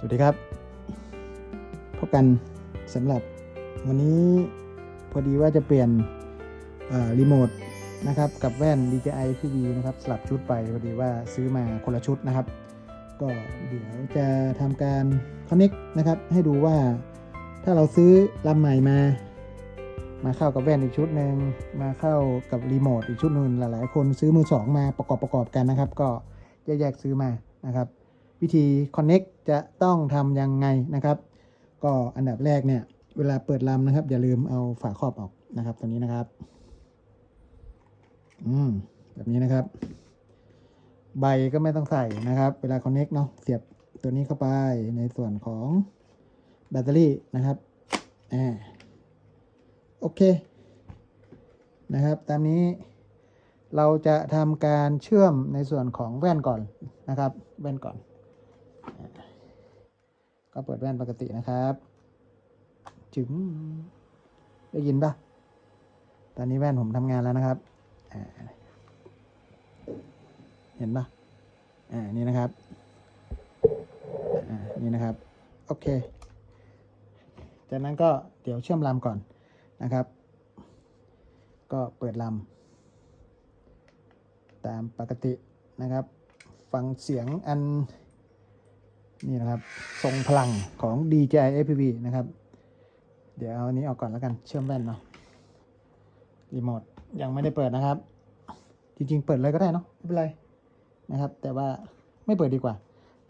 สวัสดีครับ พบกันสำหรับวันนี้พอดีว่าจะเปลี่ยนรีโมทนะครับกับแว่น DJI PV นะครับสลับชุดไปพอดีว่าซื้อมาคนละชุดนะครับ ก็เดี๋ยวจะทำการ Connect นะครับ ให้ดูว่าถ้าเราซื้อลำใหม่มา มาเข้ากับแว่นอีกชุดหนึ่งมาเข้ากับรีโมทอีกชุดหนึ่งหลายๆ คนซื้อมือสองมาประกอบประกอบกันนะครับ ก็แยกๆซื้อมานะครับ วิธี Connect จะต้องทำยังไงนะครับ ก็อันดับแรกเนี่ย เวลาเปิดลำนะครับ อย่าลืมเอาฝาครอบออกนะครับตัวนี้นะครับ อืมแบบนี้นะครับ ใบก็ไม่ต้องใส่นะครับ เวลา Connect เนาะเสียบตัวนี้เข้าไปในส่วนของแบตเตอรี่นะครับอ่าโอเค นะครับ ตามนี้เราจะทำการเชื่อมในส่วนของแว่นก่อนนะครับ แว่นก่อน ก็เปิดแว่นปกตินะครับ จึงได้ยินปะตอนนี้แว่นผมทำงานแล้วนะครับ เห็นปะอ่า นี่นะครับ อ่า นี่นะครับ โอเค จากนั้นก็เดี๋ยวเชื่อมลำก่อนนะครับ ก็เปิดลำตามปกตินะครับ ฟังเสียงอัน นี่นะครับ ทรงพลังของ DJI FPV นะครับ เดี๋ยวเอาอันนี้ออกก่อนแล้วกันเชื่อมแว่นเนาะรีโมทยังไม่ได้เปิดนะครับ จริงๆ เปิดเลยก็ได้เนาะไม่เป็นไรนะครับ แต่ว่าไม่เปิดดีกว่า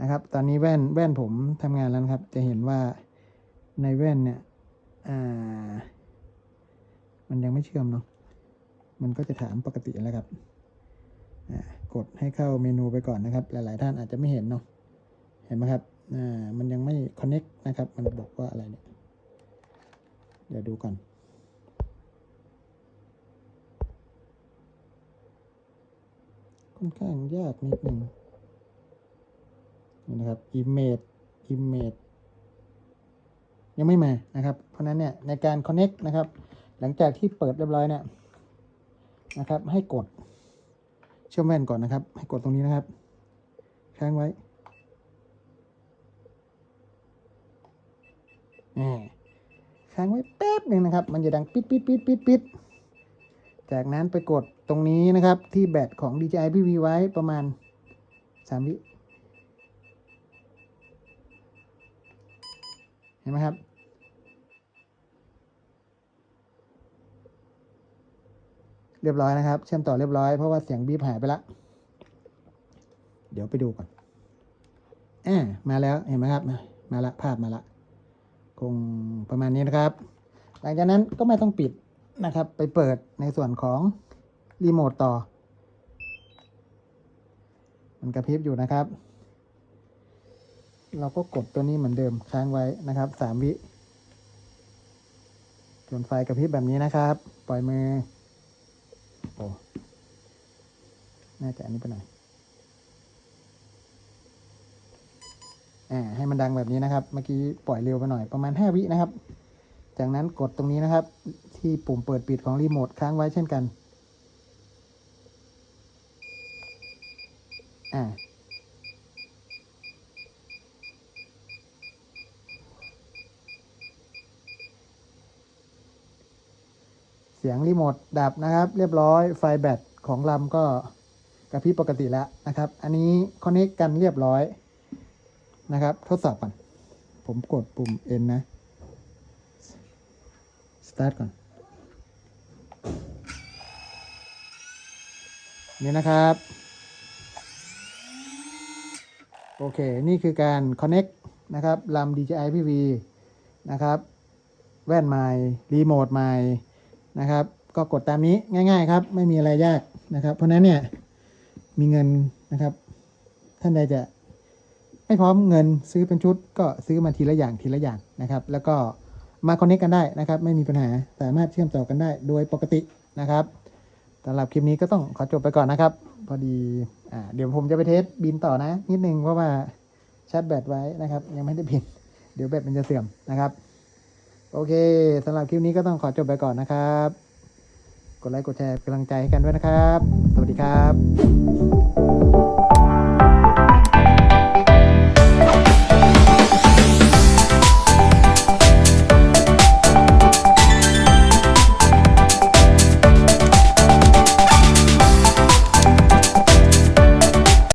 นะครับ ตอนนี้แว่นแว่นผมทำงานแล้วนะครับ จะเห็นว่าในแว่นเนี่ยอ่ามันยังไม่เชื่อมเนาะมันก็จะถามปกติแล้วครับกดให้เข้าเมนูไปก่อนนะครับ หลาย ๆ ท่านอาจจะไม่เห็นเนาะ เห็นไหมครับอ่ามันยังไม่ connect นะครับ มันบอกว่าอะไรเนี่ย เดี๋ยวดูก่อนค่อนข้างยากนิดหนึ่งนี่นะครับ image image ยังไม่มานะครับ เพราะฉะนั้นเนี่ยในการ connect นะครับ หลังจากที่เปิดเรียบร้อยเนี่ยนะครับ ให้กดเชื่อมแว่นก่อนนะครับ ให้กดตรงนี้นะครับ ค้างไว้ ค้างไว้แป๊บหนึ่งนะครับ มันจะดังปิดปิดปิดปิดปิดจากนั้นไปกดตรงนี้นะครับ ที่แบตของ DJI PV ไว้ประมาณสามวิเห็นไหมครับ เรียบร้อยนะครับ เชื่อมต่อเรียบร้อยเพราะว่าเสียงบีบหายไปละ เดี๋ยวไปดูก่อนอ่ามาแล้วเห็นไหมครับ มามาละภาพมาละ คงประมาณนี้นะครับ หลังจากนั้นก็ไม่ต้องปิดนะครับ ไปเปิดในส่วนของรีโมทต่อ มันกระพริบอยู่นะครับ เราก็กดตัวนี้เหมือนเดิมค้างไว้นะครับสามวิส่วนไฟกระพริบแบบนี้นะครับ ปล่อยมือโอ้น่าจะอันนี้ไปหน่อย อ่าให้มันดังแบบนี้นะครับ เมื่อกี้ปล่อยเร็วไปหน่อยประมาณ 5 วินะครับ จากนั้นกดตรงนี้นะครับ ที่ปุ่มเปิดปิดของรีโมทค้างไว้เช่นกันอ่าเสียงรีโมทดับนะครับ เรียบร้อยไฟแบตของลำก็กระพริบปกติแล้วนะครับ อันนี้คอนเน c กันเรียบร้อย นะครับ ทดสอบก่อน ผมกดปุ่ม N นะ start ก่อน นี่นะครับ โอเค นี่คือการ connect นะครับลำ DJI PV นะครับ แว่นใหม่รีโมทใหม่นะครับ ก็กดตามนี้ง่าย ๆ ครับ ไม่มีอะไรยากนะครับ เพราะฉะนั้นเนี่ย มีเงินนะครับ ท่านใดจะ ไม่พร้อมเงินซื้อเป็นชุดก็ซื้อมาทีละอย่างทีละอย่างนะครับ แล้วก็มาคอนเน c กันได้นะครับ ไม่มีปัญหาสามารถเชื่อมต่อกันได้โดยปกตินะครับสำหรับคลิปนี้ก็ต้องขอจบไปก่อนนะครับ พอดีอ่าเดี๋ยวผมจะไปเทสบินต่อนะ นิดนึงเพราะว่าชาร์จแบตไว้นะครับ ยังไม่ได้บิน เดี๋ยวแบตมันจะเสื่อมนะครับ โอเคสำหรับคลิปนี้ก็ต้องขอจบไปก่อนนะครับ กดไลค์กดแชร์กำลังใจให้กันด้วยนะครับ สวัสดีครับ